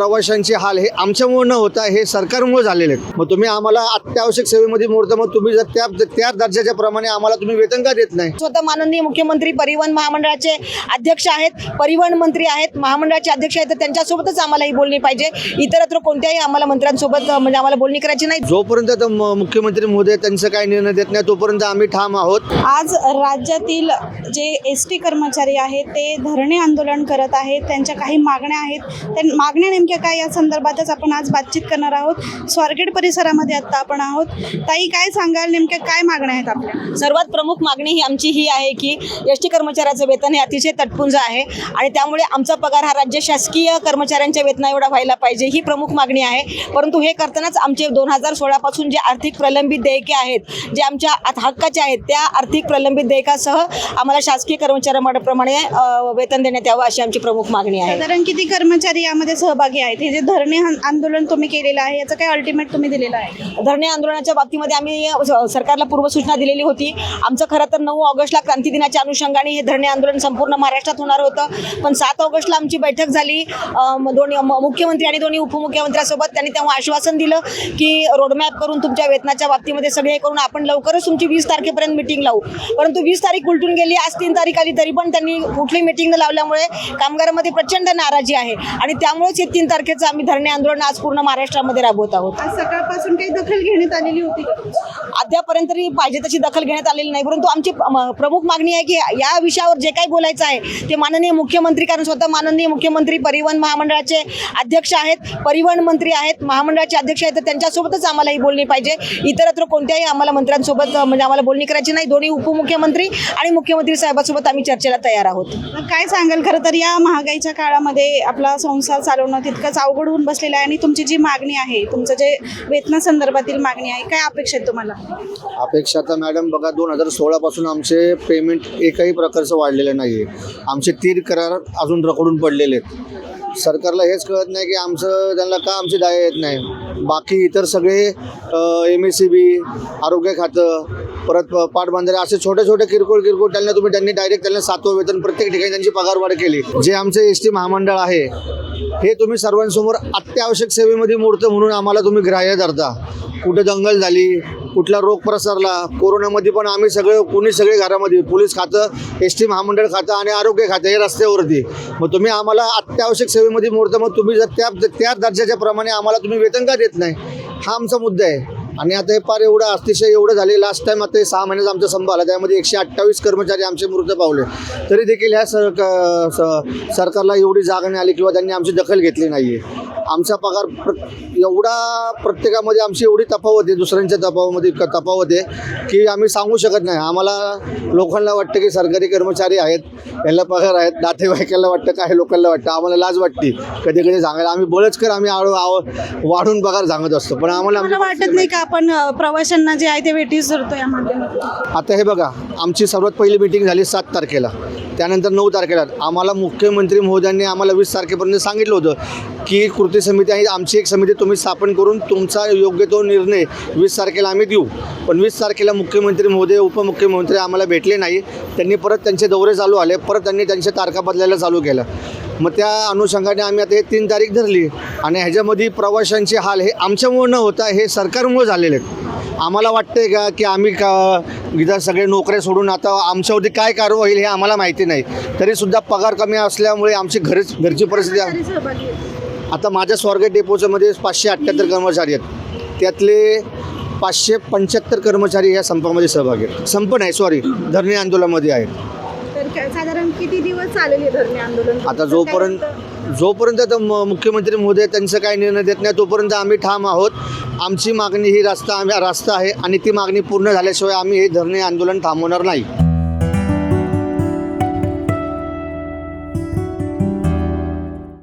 प्रवाशांचे हाल हे आमच्यामुळे न होता हे सरकारमुळे झालेले आहेत. मग तुम्ही आम्हाला अत्यावश्यक सेवेमध्ये मोडता मग तुम्ही जर त्या त्या दर्जाच्या प्रमाणे आम्हाला तुम्ही वेतन का देत नाही? स्वतः माननीय मुख्यमंत्री परिवहन महामंडळाचे अध्यक्ष आहेत परिवहन मंत्री आहेत महामंडळाचे अध्यक्ष आहेत तर त्यांच्यासोबतच आम्हाला ही बोलणी पाहिजे. इतरत्र कोणत्याही आम्हाला मंत्र्यांसोबत म्हणजे आम्हाला बोलणी करायची नाही. जोपर्यंत मुख्यमंत्री महोदय त्यांचं काही निर्णय देत नाही तोपर्यंत आम्ही ठाम आहोत. आज राज्यातील जे एस टी कर्मचारी आहेत ते धरणे आंदोलन करत आहेत त्यांच्या काही मागण्या आहेत. त्या मागण्या नेमक्या काय या संदर्भातच आपण आज बातचीत करणार आहोत. स्वारगेट परिसरामध्ये आत्ता आपण आहोत. ताई काय सांगाल? नेमक्या काय मागण्या आहेत आपल्या? सर्वात प्रमुख मागणी ही आमची ही आहे की एस टी कर्मचाऱ्याचं वेतन हे अतिशय तटपुंज आहे आणि त्यामुळे आमचा पगार हा राज्य शासकीय कर्मचाऱ्यांच्या वेतना एवढा व्हायला पाहिजे ही प्रमुख मागणी आहे. परंतु हे करतानाच आमचे दोन हजार सोळापासून जे आर्थिक प्रलंबित देयके आहेत जे आमच्या हक्काचे आहेत त्या आर्थिक प्रलंबित देयकासह आम्हाला शासकीय कर्मचाऱ्याप्रमाणे वेतन देण्यात यावं अशी आमची प्रमुख मागणी आहे. साधारण किती कर्मचारी यामध्ये सहभागी आहेत हे जे धरणे आंदोलन तुम्ही केलेलं आहे याचं काय अल्टिमेट तुम्ही दिलेलं आहे? धरणे आंदोलनाच्या बाबतीमध्ये आम्ही सरकारला पूर्वसूचना दिलेली होती. आमचं खरं तर नऊ ऑगस्टला क्रांती दिनाच्या अनुषंगाने हे धरणे आंदोलन संपूर्ण महाराष्ट्रात होणार होतं. पण सात ऑगस्टला आमची बैठक झाली. दोन्ही मुख्यमंत्री आणि दोन्ही उपमुख्यमंत्र्यांसोबत त्यांनी तेव्हा आश्वासन दिलं की रोडमॅप करून तुमच्या वेतनाच्या बाबतीमध्ये सगळे हे करून आपण लवकरच तुमची वीस तारखेपर्यंत मिटिंग लावू. परंतु वीस तारीख उलटून गेली. आज तीन तारीख आली तरी पण त्यांनी कुठली मिटिंग न लावल्यामुळे कामगारांमध्ये प्रचंड नाराजी आहे. आणि त्यामुळेच हे तीन तारखेचं आम्ही धरणे आंदोलन आज पूर्ण महाराष्ट्रामध्ये राबवत आहोत. आज सकाळपासून काही दखल घेण्यात आलेली होती? अद्यापर्यंत तरी पाहिजे तशी दखल घेण्यात आलेली नाही परंतु आमची प्रमुख मागणी आहे की या विषयावर जे काही बोलायचं आहे ते माननीय मुख्यमंत्री कारण स्वतः माननीय मुख्यमंत्री परिवहन महामंडळाचे अध्यक्ष आहेत परिवहन मंत्री आहेत महामंडळाचे अध्यक्ष आहेत तर त्यांच्यासोबतच आम्हाला ही बोलणी पाहिजे. इतरत्र कोणत्याही आम्हाला मंत्र्यांसोबत म्हणजे आम्हाला बोलणी करायची नाही. दोन्ही उपमुख्यमंत्री आणि मुख्यमंत्री साहेबांसोबत आम्ही चर्चेला तयार आहोत. काय सांगाल? खरं तर या महागाईच्या काळामध्ये आपला संसार चालवणं तितकंच अवघड होऊन बसलेलं आहे आणि तुमची जी मागणी आहे तुमचं जे वेतनासंदर्भातील मागणी आहे काय अपेक्षा आहे तुम्हाला? अपेक्षा तर मॅडम बघा दोन हजार सोळापासून आमचे पेमेंट एकही प्रकारचं वाढलेलं नाही आहे आमचे तीन करार अजून रखडून पडलेले आहेत. सरकारला हेच कळत नाही की आमचं त्यांना का आमची दाया येत नाही? बाकी इतर सगळे एम एस सी बी आरोग्य खातं परत पाटबंधारे असे छोटे छोटे किरकोळ किरकोळ त्यांना तुम्ही त्यांनी डायरेक्ट त्यांना सातवं वेतन प्रत्येक ठिकाणी त्यांची पगारवाढ केली. जे आमचे एस टी महामंडळ आहे हे तुम्ही सर्वांसमोर अत्यावश्यक सेवेमध्ये मोडतं म्हणून आम्हाला तुम्ही ग्राह्य धरता. कुठे दंगल झाली कुठला रोग प्रसरला कोरोनामध्ये पण आम्ही सगळे कोणी सगळे घरामध्ये पोलीस खातं एस टी महामंडळ खातं आणि आरोग्य खातं हे रस्त्यावरती. मग तुम्ही आम्हाला अत्यावश्यक सेवेमध्ये मोडतं मग तुम्ही जर त्या त्या दर्जाच्या प्रमाणे आम्हाला तुम्ही वेतन का देत नाही? हा आमचा मुद्दा आहे. आणि आता हे फार एवढं अतिशय एवढं झाले. लास्ट टाइम आता हे सहा महिन्याचा आमचा संप आला. त्यामध्ये एकशे अठ्ठावीस कर्मचारी आमचे मृत पावले. तरी देखील ह्या सर सरकारला एवढी जागा नाही आली किंवा त्यांनी आमची दखल घेतली नाही आहे आमचा पगार प्र एवढा प्रत्येकामध्ये आमची एवढी तफावत आहे दुसऱ्यांच्या तफावमध्ये तफावत आहे की आम्ही सांगू शकत नाही. आम्हाला लोकांना वाटतं की सरकारी कर्मचारी आहेत यांना पगार आहेत नातेवाईकांना वाटतं काही लोकांना वाटतं. आम्हाला लाज वाटते. कधी कधी सांगायला आम्ही बळचकर आम्ही आव आव- वाढून पगार सांगत असतो. पण आम्हाला वाटत नाही का आपण प्रवाशांना जे आहे ते वेटीस धरतो या माध्यमातून आता हे बघा आमची सर्वात पहिली मीटिंग झाली सात तारखेला. त्यानंतर नऊ तारखेला आम्हाला मुख्यमंत्री महोदयांनी आम्हाला वीस तारखेपर्यंत सांगितलं होतं की कृती समिती आहे आमची एक समिती तुम्ही स्थापन करून तुमचा योग्य तो निर्णय वीस तारखेला आम्ही देऊ. पण वीस तारखेला मुख्यमंत्री महोदय उपमुख्यमंत्री आम्हाला भेटले नाही. त्यांनी परत त्यांचे दौरे चालू आले. परत त्यांनी त्यांच्या तारखा बदलायला चालू केलं. मग त्या अनुषंगाने आम्ही आता हे तीन तारीख धरली. आणि ह्याच्यामध्ये प्रवाशांचे हाल हे आमच्यामुळं न होता हे सरकारमुळं झालेले आहेत आम्हाला वाटतंय का की आम्ही का इथं सगळे नोकऱ्या सोडून आता आमच्यावरती काय कारवाई होईल हे आम्हाला माहिती नाही तरीसुद्धा पगार कमी असल्यामुळे आमची घरीच घरची परिस्थिती. आता माझ्या स्वारगेट डेपोच्यामध्ये पाचशे अठ्ठ्याहत्तर कर्मचारी आहेत त्यातले पाचशे पंच्याहत्तर कर्मचारी या संपामध्ये सहभागी आहेत संप नाही सॉरी धरणे आंदोलनामध्ये आहेत साधारण किती दिवस चालेल हे धरणे आंदोलन आता जोपर्यंत? जोपर्यंत तर म- मुख्यमंत्री महोदय त्यांचं काही निर्णय देत नाही तोपर्यंत आम्ही ठाम आहोत. आमची मागणी ही रास्ता आम्ही रास्ता आहे आणि ती मागणी पूर्ण झाल्याशिवाय आम्ही हे धरणे आंदोलन थांबवणार नाही.